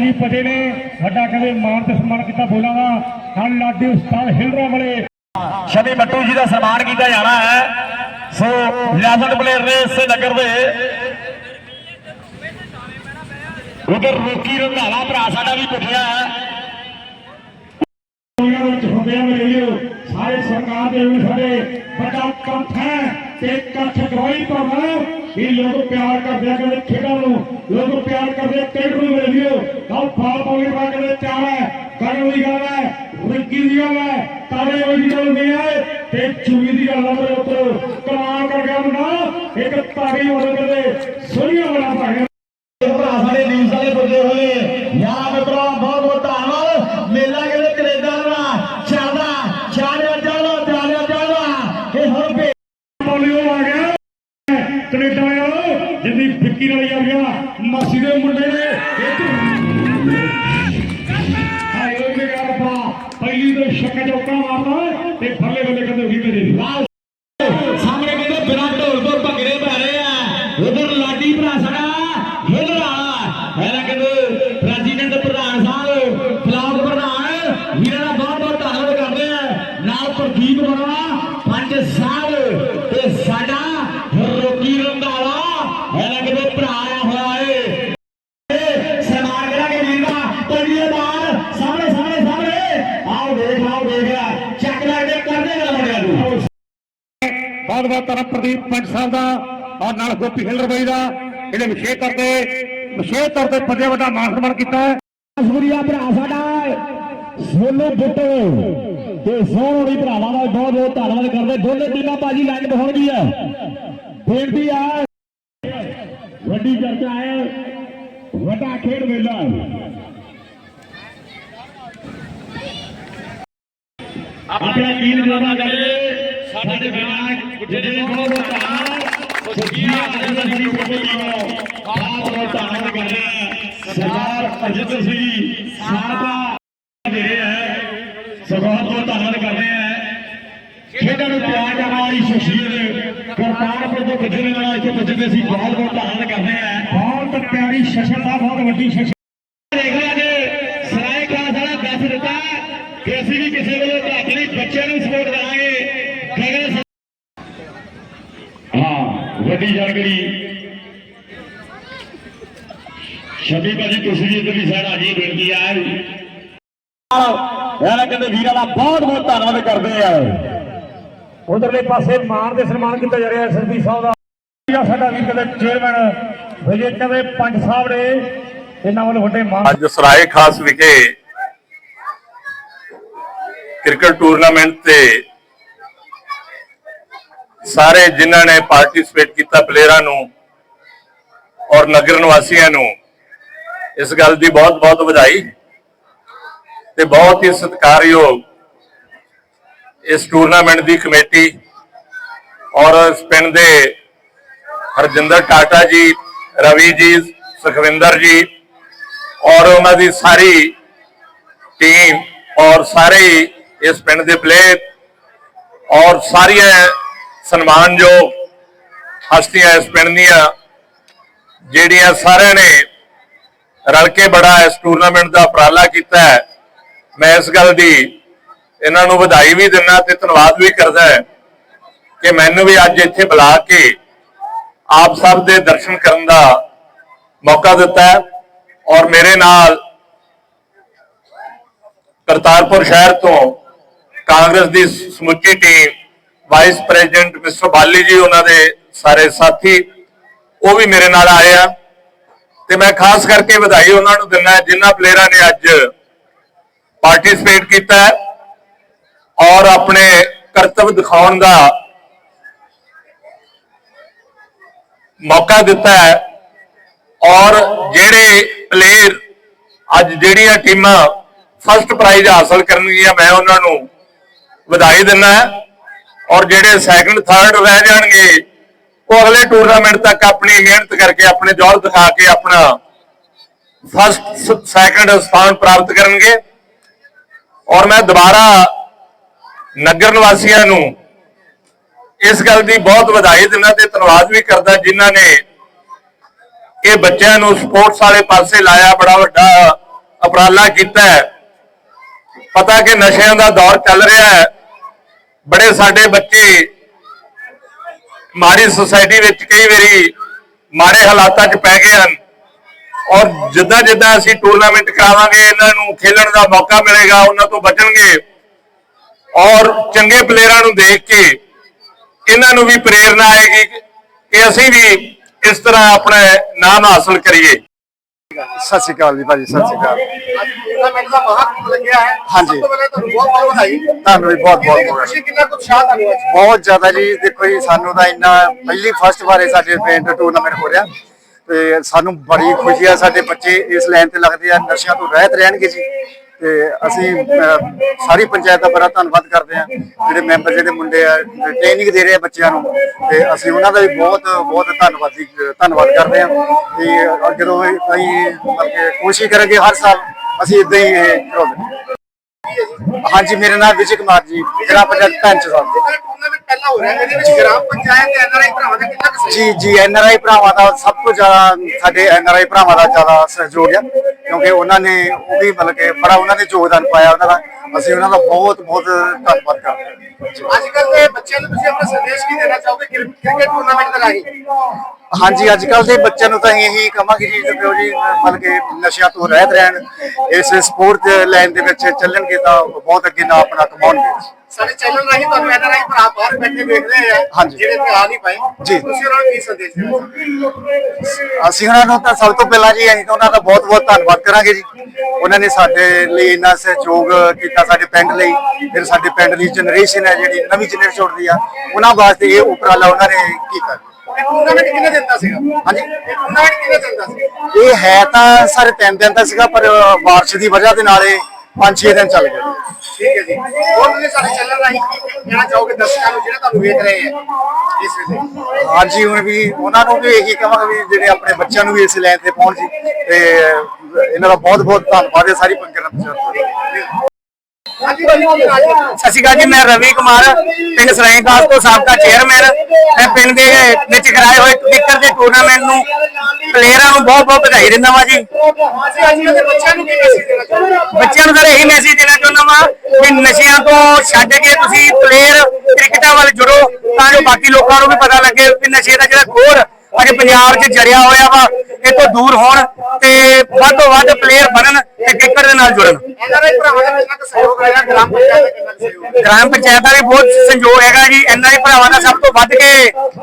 ਜੀ ਪਟੇ ਨੇ। ਵੱਡਾ ਕਹਿੰਦੇ ਮਾਨ ਤੇ ਸਨਮਾਨ ਕੀਤਾ ਬੋਲਾਂ ਦਾ। ਨਾਲ ਲਾਡੀ ਉਸਤਾਦ ਹਿਲਰਾ ਵਾਲੇ। ਸ਼ਮੀ ਬੱਟੂ ਜੀ ਦਾ ਸਨਮਾਨ ਕੀਤਾ ਜਾਣਾ ਹੈ। ਸੋ ਲਿਆਜ਼ਤ ਪਲੇਅਰ ਨੇ ਇਸੇ ਨਗਰ ਦੇ। ਉਧਰ ਰੋਕੀ ਰੰਧਾਵਾ ਭਰਾ ਸਾਡਾ ਵੀ ਪੁੱਠਿਆ ਹੈ। ਦੁਨੀਆ ਵਿੱਚ ਹੁੰਦੇ ਆ ਮੇਰੇ ਸਾਰੇ ਸਰਕਾਰ ਦੇ ਵੀ ਸਾਡੇ ਵੱਡਾ ਇਕੱਠ ਹੈ। ਤੇ ਇਕੱਠ ਗਵਾਹੀ ਪਾਉਣਾ ਵੀ ਲੋਕ ਪਿਆਰ ਕਰਦੇ ਆ ਕਹਿੰਦੇ ਖੇਡਾਂ ਨੂੰ। ਲੋਕ ਪਿਆਰ ਕਰਦੇ ਆ ਕ੍ਰਿਕਟ ਨੂੰ ਮੇਰੇ ਵੀਰੋ ਕੱਲ ਫਾਲ ਪਾਉਣੇ ਪਾ ਕੇ ਚਾਹ ਹੈ। ਕਰਨ ਦੀ ਗੱਲ ਹੈ। ਰਿੰਕੀ ਦੀ ਗੱਲ ਹੈ। ਤਾਰੇ ਹੋਈ ਦੀ ਗੱਲ ਨਹੀਂ ਹੈ। ਤੇ ਚੂਹੀ ਦੀ ਗੱਲ ਹੈ ਮੇਰੇ ਉੱਪਰ ਕਮਾਲ ਕਰ ਗਿਆ ਮੁੰਡਾ। ਇੱਕ ਤਾਰੀ ਹੋਣੇ ਕਰਦੇ ਸੋਹਣੀਆਂ ਬਣਾ ਪਾਇਆ ਭਰਾ ਸਾਡੇ ਨਿਊਜ਼ ਵਾਲੇ ਪੁੱਜੇ ਹੋਏ ਯਾਰ ਮਿੱਤਰੋ ਬਹੁਤ ਬਹੁਤ ਧੰਨਵਾਦ ਮੇਲਾ ਕਹਿੰਦੇ ਕੈਨੇਡਾ ਦਾ ਚੱਲਦਾ ਚੱਲਿਆ ਚੱਲਦਾ ਚੱਲਿਆ ਚੱਲਦਾ ਇਹ ਹੁਣ ਭੇ ਪੋਲੀਓ ਆ ਗਿਆ ਕੈਨੇਡਾ ਵਾਲਾ ਜਿੰਦੀ ਫਿੱਕੀ ਨਾਲ ਆ ਗਿਆ ਮਾਸੀ ਦੇ ਮੁੰਡੇ ਨੇ ਹਾਏ ਓਏ ਮੇਰਾ ਰੱਬਾ ਪਹਿਲੀ ਤੋਂ ਸ਼ੱਕ ਚੌਕਾ ਮਾਰਦਾ ਤੇ ਫਰਲੇ ਬੰਦੇ ਕਹਿੰਦੇ ਵੀ ਮੇਰੇ ਬਹੁਤ ਬਹੁਤ ਧੰਨਵਾਦ ਪ੍ਰਦੀਪ ਪੰਜ ਸਾਹਿਬ ਦਾ, ਔਰ ਨਾਲ ਗੋਪੀ ਹਿਲਰ ਬਾਈ ਦਾ, ਇਹਨੇ ਵਿਸ਼ੇਸ਼ ਤੌਰ ਤੇ, ਵਿਸ਼ੇਸ਼ ਤੌਰ ਤੇ ਪੱਜੇ ਵੱਡਾ ਮਾਨ ਸਨਮਾਨ ਕੀਤਾ ਹੈ। ਸ਼ੁਕਰੀਆ ਭਰਾ ਸਾਡਾ ਸੋਨੂ ਬੁੱਟੋ ਤੇ ਸੋਹਣੀ ਭਰਾਵਾਂ ਦਾ ਬਹੁਤ ਬਹੁਤ ਧੰਨਵਾਦ ਕਰਦੇ। ਦੋਨੇ ਟੀਮਾਂ ਬਾਜੀ ਲਾਈਨ ਬਹਾਉਣਗੀਆਂ ਬੇਨਤੀ ਆ, ਵੱਡੀ ਚਰਚਾ ਹੈ, ਵੱਡਾ ਖੇਡ ਮੇਲਾ। ਆਪਣਾ ਟੀਮ ਜੋੜਾ ਕਰੇ ਸਾਡੇ ਬਿਆਨ ਜਿਹੜੇ ਬਹੁਤ ਬਹੁਤ ਧੰਨਵਾਦ। ਸੁਖੀਆ ਅਜਿਹਾ ਜੀ ਕੋਲ ਬਹੁਤ ਬਹੁਤ ਧੰਨਵਾਦ ਕਰਦੇ ਹਾਂ। ਸਰਦਾਰ ਅਜਿਤ ਸਿੰਘ ਸਾਹਿਬਾ ਦੇ ਹੈ। ਸੋ ਬਹੁਤ ਬਹੁਤ ਧੰਨਵਾਦ ਕਰਦੇ ਹਾਂ। ਖੇਡਾਂ ਨੂੰ ਪਿਆਰ ਕਰਨ ਵਾਲੀ ਸ਼ਖਸੀਅਤ ਕਰਤਾਰਪੁਰ ਤੋਂ ਪੁੱਜਣ ਵਾਲਾ ਇੱਥੇ ਪੁੱਜਦੇ ਸੀ ਬਹੁਤ ਬਹੁਤ ਧੰਨਵਾਦ ਕਰਦੇ ਹਾਂ। ਬਹੁਤ ਪਿਆਰੀ ਸ਼ਖਸੀਅਤ ਬਹੁਤ ਵੱਡੀ ਸ਼ਖਸੀਅਤ ਦੇਖ ਲਿਆ ਜੇ, ਸਰਾਏ ਖਾਸ ਵਾਲਾ ਦੱਸ ਦਿੱਤਾ ਕਿ ਅਸੀਂ ਵੀ ਕਿਸੇ ਵੇਲੇ ਤੁਹਾਡੇ ਲਈ ਬੱਚਿਆਂ ਨੂੰ ਸਪੋਰਟ ਕਰਾਂਗੇ। ਹਾਂ ਵੱਡੀ ਜਾਣਕਾਰੀ। ਸ਼ਬੀ ਭਾਜੀ ਤੁਸੀਂ ਵੀ ਇੱਧਰ ਦੀ ਸਾਈਡ ਆ ਜੀ ਬੇਨਤੀ ਆ। ਯਾਰ ਕਹਿੰਦੇ ਵੀਰਾਂ ਦਾ ਬਹੁਤ ਬਹੁਤ ਧੰਨਵਾਦ ਕਰਦੇ ਆ। ਉਧਰਲੇ ਪਾਸੇ ਮਾਨ ਦੇ ਸਨਮਾਨ ਕੀਤਾ ਜਾ ਰਿਹਾ ਐਸਐਸਪੀ ਸਾਹਿਬ ਦਾ। ਸਾਡਾ ਵੀ ਕਦੇ ਚੇਅਰਮੈਨ ਵਿਜੇ ਕਦੇ ਪੰਜ ਸਾਹਿਬ ਨੇ ਇਹਨਾਂ ਵੱਲੋਂ ਵੱਡੇ ਮਾਨ ਅੱਜ ਸਰਾਏ ਖਾਸ ਵਿਖੇ ਕ੍ਰਿਕਟ ਟੂਰਨਾਮੈਂਟ ਤੇ ਸਾਰੇ ਜਿਨ੍ਹਾਂ ਨੇ ਪਾਰਟਿਸਿਪੇਟ ਕੀਤਾ ਪਲੇਅਰਾਂ ਨੂੰ ਔਰ ਨਗਰ ਨਿਵਾਸੀਆਂ ਨੂੰ, ਇਸ ਗੱਲ ਦੀ ਬਹੁਤ ਬਹੁਤ ਵਧਾਈ ਤੇ ਬਹੁਤ ਹੀ ਸਤਿਕਾਰਯੋਗ ਇਸ ਟੂਰਨਾਮੈਂਟ ਦੀ ਕਮੇਟੀ ਔਰ ਇਸ ਪਿੰਡ ਦੇ ਹਰਜਿੰਦਰ ਟਾਟਾ ਜੀ, ਰਵੀ ਜੀ, ਸੁਖਵਿੰਦਰ ਜੀ ਔਰ ਉਹਨਾਂ ਦੀ ਸਾਰੀ ਟੀਮ ਔਰ ਸਾਰੇ ਹੀ ਇਸ ਪਿੰਡ ਦੇ ਪਲੇਅਰ ਔਰ ਸਾਰੀਆਂ ਸਨਮਾਨਯੋਗ ਹਸਤੀਆਂ ਇਸ ਪਿੰਡ ਦੀਆਂ, ਜਿਹੜੀਆਂ ਸਾਰਿਆਂ ਨੇ ਰਲ ਕੇ ਬੜਾ ਇਸ ਟੂਰਨਾਮੈਂਟ ਦਾ ਉਪਰਾਲਾ ਕੀਤਾ ਹੈ। ਮੈਂ ਇਸ ਗੱਲ ਦੀ ਇਹਨਾਂ ਨੂੰ ਵਧਾਈ ਵੀ ਦਿੰਦਾ ਤੇ ਧੰਨਵਾਦ ਵੀ ਕਰਦਾ ਹੈ ਕਿ ਮੈਨੂੰ ਵੀ ਅੱਜ ਇੱਥੇ ਬੁਲਾ ਕੇ ਆਪ ਸਭ ਦੇ ਦਰਸ਼ਨ ਕਰਨ ਦਾ ਮੌਕਾ ਦਿੱਤਾ ਹੈ ਔਰ ਮੇਰੇ ਨਾਲ ਕਰਤਾਰਪੁਰ ਸ਼ਹਿਰ ਤੋਂ ਕਾਂਗਰਸ ਦੀ ਸਮੁੱਚੀ ਟੀਮ ਵਾਈਸ ਪ੍ਰੈਜ਼ੀਡੈਂਟ ਮਿਸਟਰ ਬਾਲੀ ਜੀ, ਉਹਨਾਂ ਦੇ ਸਾਰੇ ਸਾਥੀ, ਉਹ ਵੀ ਮੇਰੇ ਨਾਲ ਆਏ ਆ। ਤੇ ਮੈਂ ਖਾਸ ਕਰਕੇ ਵਧਾਈ ਉਹਨਾਂ ਨੂੰ ਦਿੰਦਾ ਜਿਨ੍ਹਾਂ ਪਲੇਅਰਾਂ ਨੇ ਅੱਜ ਪਾਰਟਿਸਿਪੇਟ ਕੀਤਾ ਔਰ ਆਪਣੇ ਕਰਤੱਵ ਦਿਖਾਉਣ ਦਾ ਮੌਕਾ ਦਿੱਤਾ ਹੈ। ਔਰ ਜਿਹੜੇ ਪਲੇਅਰ ਅੱਜ ਜਿਹੜੀਆਂ ਟੀਮਾਂ ਫਸਟ ਪ੍ਰਾਈਜ਼ ਹਾਸਲ ਕਰਨਗੀਆਂ, ਮੈਂ ਉਹਨਾਂ ਨੂੰ ਵਧਾਈ ਦਿੰਦਾ ਔਰ ਜਿਹੜੇ ਸੈਕੰਡ ਥਰਡ ਰਹਿ ਜਾਣਗੇ, ਉਹ ਅਗਲੇ ਟੂਰਨਾਮੈਂਟ ਤੱਕ ਆਪਣੀ ਮਿਹਨਤ ਕਰਕੇ, ਆਪਣੇ ਜੋਰ ਦਿਖਾ ਕੇ, ਆਪਣਾ ਫਸਟ ਸੈਕੰਡ ਸਥਾਨ ਪ੍ਰਾਪਤ ਕਰਨਗੇ। ਔਰ ਮੈਂ ਦੁਬਾਰਾ ਨਗਰ ਨਿਵਾਸੀਆਂ ਨੂੰ ਇਸ ਗੱਲ ਦੀ ਬਹੁਤ ਵਧਾਈ ਦਿੰਦਾ ਤੇ ਧੰਨਵਾਦ ਵੀ ਕਰਦਾ ਜਿਨ੍ਹਾਂ ਨੇ ਇਹ ਬੱਚਿਆਂ ਨੂੰ ਸਪੋਰਟਸ ਵਾਲੇ ਪਾਸੇ ਲਾਇਆ, ਬੜਾ ਵੱਡਾ ਉਪਰਾਲਾ ਕੀਤਾ ਹੈ। ਪਤਾ ਕਿ ਨਸ਼ਿਆਂ ਦਾ ਦੌਰ ਚੱਲ ਰਿਹਾ ਹੈ। ਬੜੇ ਸਾਡੇ ਬੱਚੇ ਮਾੜੀ ਸੁਸਾਇਟੀ ਵਿੱਚ ਕਈ ਵਾਰੀ ਮਾੜੇ ਹਾਲਾਤਾਂ 'ਚ ਪੈ ਗਏ ਹਨ। ਔਰ ਜਿੱਦਾਂ ਜਿੱਦਾਂ ਅਸੀਂ ਟੂਰਨਾਮੈਂਟ ਕਰਾਵਾਂਗੇ, ਇਹਨਾਂ ਨੂੰ ਖੇਲਣ ਦਾ ਮੌਕਾ ਮਿਲੇਗਾ, ਉਹਨਾਂ ਤੋਂ ਬਚਣਗੇ। ਔਰ ਚੰਗੇ ਪਲੇਅਰਾਂ ਨੂੰ ਦੇਖ ਕੇ ਇਹਨਾਂ ਨੂੰ ਵੀ ਪ੍ਰੇਰਣਾ ਆਏਗੀ ਕਿ ਅਸੀਂ ਵੀ ਇਸ ਤਰ੍ਹਾਂ ਆਪਣਾ ਨਾਮ ਹਾਸਲ ਕਰੀਏ। ਸਤਿ ਸ਼੍ਰੀ ਅਕਾਲ ਜੀ ਭਾਜੀ, ਸਤਿ ਸ਼੍ਰੀ ਅਕਾਲ। ਅੱਜ ਟੂਰਨਾਮੈਂਟ ਦਾ ਮਹਾਕੁੰਭ ਲੱਗਿਆ ਹੈ ਹਾਂਜੀ। ਸਭ ਤੋਂ ਪਹਿਲਾਂ ਤੁਹਾਨੂੰ ਬਹੁਤ ਬਹੁਤ ਵਧਾਈ ਤੁਹਾਨੂੰ ਵੀ ਬਹੁਤ ਬਹੁਤ ਕਿੰਨੀ ਖੁਸ਼ੀ ਕਿੰਨਾ ਕੁ ਉਤਸ਼ਾਹ ਤੁਹਾਨੂੰ ਅੱਜ ਬਹੁਤ ਜ਼ਿਆਦਾ ਜੀ, ਦੇਖੋ ਜੀ, ਸਾਨੂੰ ਤਾਂ ਇੰਨਾ ਪਹਿਲੀ ਫਸਟ ਵਾਰੇ ਸਾਡੇ ਪਿੰਡ ਟੂਰਨਾਮੈਂਟ ਹੋ ਰਿਹਾ। ਤੇ ਸਾਨੂੰ ਬੜੀ ਖੁਸ਼ੀ ਆ, ਸਾਡੇ ਬੱਚੇ ਇਸ ਲਾਈਨ ਤੇ ਲੱਗਦੇ ਆ, ਨਸ਼ਿਆਂ ਤੋਂ ਰਹਿਤ ਰਹਿਣਗੇ ਜੀ। ਤੇ ਅਸੀਂ ਅਹ, ਸਾਰੀ ਪੰਚਾਇਤ ਦਾ ਬੜਾ ਧੰਨਵਾਦ ਕਰਦੇ ਆ ਜਿਹੜੇ ਮੈਂਬਰ ਜਿਹੜੇ ਮੁੰਡੇ ਆ ਟ੍ਰੇਨਿੰਗ ਦੇ ਰਹੇ ਆ ਬੱਚਿਆਂ ਨੂੰ ਤੇ ਅਸੀਂ ਉਹਨਾਂ ਦਾ ਵੀ ਬਹੁਤ ਬਹੁਤ ਧੰਨਵਾਦੀ ਧੰਨਵਾਦ ਕਰਦੇ ਆ ਤੇ ਜਦੋਂ ਇਹ ਅਸੀਂ ਮਤਲਬ ਕਿ ਕੋਸ਼ਿਸ਼ ਕਰਾਂਗੇ ਹਰ ਸਾਲ ਅਸੀਂ ਇਦਾਂ ਹੀ ਇਹ ਕਰਾਉਂਦੇ ਹਾਂਜੀ ਮੇਰਾ ਨਾਮ ਵਿਜੇ ਕੁਮਾਰ ਜੀ ਗ੍ਰਾਮ ਪੰਚਾਇਤ ਪੰਚ ਸਾਹਿਬ। ਜਿਹੜਾ ਟੂਰਨਾਮੈਂਟ ਪਹਿਲਾਂ ਹੋ ਰਿਹਾ ਇਹਦੇ ਵਿੱਚ ਗ੍ਰਾਮ ਪੰਚਾਇਤ ਤੇ ਐਨਆਰਆਈ ਭਰਾਵਾਂ ਦਾ ਕਿੰਨਾ ਕੁ ਜੀ ਜੀ ਐਨਆਰਆਈ ਭਰਾਵਾਂ ਦਾ ਸਭ ਤੋਂ ਜ਼ਿਆਦਾ ਸਾਡੇ ਐਨਆਰਆਈ ਭਰਾਵਾਂ ਦਾ ਜ਼ਿਆਦਾ ਸਹਿਯੋਗ ਹੈ ਕਿਉਂਕਿ ਉਹਨਾਂ ਨੇ ਉਹ ਵੀ ਮਤਲਬ ਕਿ ਬੜਾ ਉਹਨਾਂ ਨੇ ਯੋਗਦਾਨ ਪਾਇਆ ਉਹਨਾਂ ਦਾ। ਅਸੀਂ ਉਹਨਾਂ ਦਾ ਬਹੁਤ ਬਹੁਤ ਧੰਨਵਾਦ ਕਰਦੇ ਹਾਂ। ਅੱਜ ਕੱਲ ਦੇ ਬੱਚਿਆਂ ਨੂੰ ਤੁਸੀਂ ਆਪਣਾ ਸੰਦੇਸ਼ ਕੀ ਦੇਣਾ ਚਾਹੋਗੇ? ਕ੍ਰਿ- ਕ੍ਰਿਕਟ ਟੂਰਨਾਮੈਂਟ ਦੇ ਰਾਹੀਂ? ਹਾਂਜੀ ਅੱਜ ਕੱਲ ਦੇ ਬੱਚਿਆਂ ਨੂੰ ਤਾਂ ਇਹੀ ਕਹਾਂਗੇ ਜੀ ਕਿ ਉਹ ਜੀ ਮਤਲਬ ਕਿ ਨਸ਼ਿਆਂ ਤੋਂ ਰਹਿਤ ਰਹਿਣ ਇਸ ਸਪੋਰਟ ਲਾਈਨ ਦੇ ਵਿੱਚ ਚੱਲਣਗੇ ਤਾਂ ਬਹੁਤ ਅੱਗੇ ਨਾ ਆਪਣਾ ਕਮਾਉਣਗੇ। ਸਾਡੇ ਚੈਨਲ ਰਾਹੀਂ ਤੁਹਾਨੂੰ ਐਨਆਰਆਈ ਭਰਾ ਬਾਹਰ ਬੈਠੇ ਦੇਖ ਰਹੇ ਆ ਹਾਂਜੀ। ਜਿਹੜੇ ਇੱਥੇ ਆ ਨਹੀਂ ਪਾਏ। ਜੀ। ਤੁਸੀਂ ਉਹਨਾਂ ਨੂੰ ਕੀ ਸੰਦੇਸ਼ ਦੇਣਾ ਚਾਹੋਗੇ? ਅਸੀਂ ਉਹਨਾਂ ਨੂੰ ਤਾਂ ਸਭ ਤੋਂ ਪਹਿਲਾਂ ਜੀ ਅਸੀਂ ਤਾਂ ਉਹਨਾਂ ਦਾ ਬਹੁਤ ਬਹੁਤ ਧੰਨਵਾਦ ਕਰਾਂਗੇ ਜੀ। ਉਹਨਾਂ ਨੇ ਸਾਡੇ ਲਈ ਇੰਨਾ ਸਹਿਯੋਗ ਕੀਤਾ ਸਾਡੇ ਪਿੰਡ ਲਈ ਫਿਰ ਸਾਡੇ ਪਿੰਡ ਦੀ ਜਨਰੇਸ਼ਨ ਹੈ ਜਿਹੜੀ ਨਵੀਂ ਜਨਰੇਸ਼ਨ ਉੱਠਦੀ ਆ ਉਹਨਾਂ ਵਾਸਤੇ ਇਹ ਉਪਰਾਲਾ ਉਹਨਾਂ ਨੇ ਕੀਤਾ। ਇਹ ਟੂਰਨਾਮੈਂਟ ਕਿੰਨੇ ਦਿਨ ਦਾ ਸੀਗਾ? ਹਾਂਜੀ। ਟੂਰਨਾਮੈਂਟ ਕਿੰਨੇ ਦਿਨ ਦਾ ਸੀ ਇਹ ਹੈ ਤਾਂ ਸਾਰੇ ਤਿੰਨ ਦਿਨ ਦਾ ਸੀਗਾ ਪਰ ਬਾਰਿਸ਼ ਦੀ ਵਜ੍ਹਾ ਦੇ ਨਾਲ ਇਹ ਪੰਜ ਛੇ ਦਿਨ ਚੱਲ ਗਿਆ ਠੀਕ ਹੈ ਜੀ। ਹੋਰ ਤੁਸੀਂ ਸਾਡੇ ਚੈਨਲ ਰਾਹੀਂ ਕੀ ਕਹਿਣਾ ਚਾਹੋਗੇ ਦਰਸ਼ਕਾਂ ਨੂੰ ਜਿਹੜੇ ਤੁਹਾਨੂੰ ਵੇਖ ਰਹੇ ਆ ਇਸ ਵੇਲੇ? ਹਾਂਜੀ ਹੁਣ ਵੀ ਉਹਨਾਂ ਨੂੰ ਵੀ ਇਹੀ ਕਹਾਂਗੇ ਵੀ ਜਿਹੜੇ ਆਪਣੇ ਬੱਚਿਆਂ ਨੂੰ ਵੀ ਇਸ ਲਾਈਨ ਤੇ ਪਹੁੰਚ ਜੀ ਤੇ ਇਹਨਾਂ ਦਾ ਬਹੁਤ ਬਹੁਤ ਧੰਨਵਾਦ ਹੈ ਸਾਰੀ ਪੰਚਾਇਤ ਸਤਿ ਸ਼੍ਰੀ ਅਕਾਲ ਜੀ ਮੈਂ ਰਵੀ ਕੁਮਾਰ ਪਿੰਡ ਸਰਾਇਦਾਸ ਤੋਂ ਸਾਬਕਾ ਚੇਅਰਮੈਨ। ਮੈਂ ਪਿੰਡ ਦੇ ਵਿੱਚ ਕਰਾਏ ਹੋਏ ਕ੍ਰਿਕਟ ਦੇ ਟੂਰਨਾਮੈਂਟ ਨੂੰ ਪਲੇਅਰਾਂ ਨੂੰ ਬਹੁਤ ਬਹੁਤ ਵਧਾਈ ਦਿੰਦਾ ਵਾਂ ਜੀ। ਬੱਚਿਆਂ ਨੂੰ ਸਰ ਇਹੀ ਮੈਸੇਜ ਦੇਣਾ ਚਾਹੁੰਦਾ ਵਾਂ ਕਿ ਨਸ਼ਿਆਂ ਤੋਂ ਛੱਡ ਕੇ ਤੁਸੀਂ ਪਲੇਅਰ ਕ੍ਰਿਕਟਾਂ ਵੱਲ ਜੁੜੋ ਤਾਂ ਜੋ ਬਾਕੀ ਲੋਕਾਂ ਨੂੰ ਵੀ ਪਤਾ ਲੱਗੇ ਕਿ ਨਸ਼ੇ ਦਾ ਜਿਹੜਾ ਖੋਰ ਅੱਜ ਪੰਜਾਬ 'ਚ ਜੜਿਆ ਹੋਇਆ ਵਾ ਇਹ ਤੋਂ ਦੂਰ ਹੋਣ ਤੇ ਵੱਧ ਤੋਂ ਵੱਧ ਪਲੇਅਰ ਬਣਨ। ਤੇ ਕ੍ਰਿਕਟ ਦੇ ਨਾਲ ਜੁੜਨ। ਐਨਆਰਆਈ ਭਰਾਵਾਂ ਦਾ ਕਿੰਨਾ ਕੁ ਸਹਿਯੋਗ ਹੈਗਾ ਗ੍ਰਾਮ ਪੰਚਾਇਤ ਦਾ ਕਿੰਨਾ ਕੁ ਸਹਿਯੋਗ ਹੈ ਗ੍ਰਾਮ ਪੰਚਾਇਤ ਦਾ ਵੀ ਬਹੁਤ ਸੰਯੋਗ ਹੈਗਾ ਜੀ ਐਨਆਈ ਭਰਾਵਾਂ ਦਾ ਸਭ ਤੋਂ ਵੱਧ ਕੇ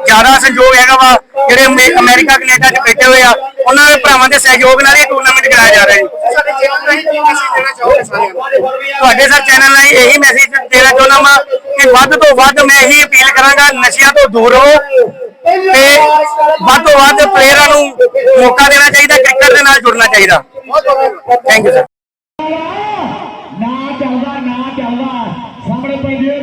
ਜ਼ਿਆਦਾ ਸੰਯੋਗ ਹੈਗਾ ਵਾ ਜਿਹੜੇ ਅਮੇ- ਅਮਰੀਕਾ ਕੈਨੇਡਾ 'ਚ ਬੈਠੇ ਹੋਏ ਆ ਉਹਨਾਂ ਦੇ ਭਰਾਵਾਂ ਦੇ ਸਹਿਯੋਗ ਨਾਲ ਇਹ ਟੂਰਨਾਮੈਂਟ ਕਰਾਇਆ ਜਾ ਰਿਹਾ ਜੀ। ਸਾਡੇ ਚੈਨਲ ਰਾਹੀਂ ਕੀ ਮੈਸੇਜ ਦੇਣਾ ਚਾਹੋਗੇ ਸਾਰਿਆਂ ਨੂੰ? ਤੁਹਾਡੇ ਸਰ ਚੈਨਲ ਨਾਲ ਇਹੀ ਮੈਸੇਜ ਦੇਣਾ ਚਾਹੁੰਦਾ ਮੈਂ ਕਿ ਵੱਧ ਤੋਂ ਵੱਧ ਮੈਂ ਇਹੀ ਅਪੀਲ ਕਰਾਂਗਾ ਨਸ਼ਿਆਂ ਤੋਂ ਦੂਰ ਰਹੋ ਤੇ ਵੱਧ ਤੋਂ ਵੱਧ ਪਲੇਅਰਾਂ ਨੂੰ ਮੌਕਾ ਦੇਣਾ ਚਾਹੀਦਾ ਕ੍ਰਿਕਟ ਦੇ ਨਾਲ ਜੁੜਨਾ ਚਾਹੀਦਾ। ਥੈਂਕ ਯੂ ਸਰ ਨਾ ਚੱਲਦਾ ਨਾ ਚੱਲਦਾ ਸਾਹਮਣੇ ਪੈਂਦੀ ਹੈ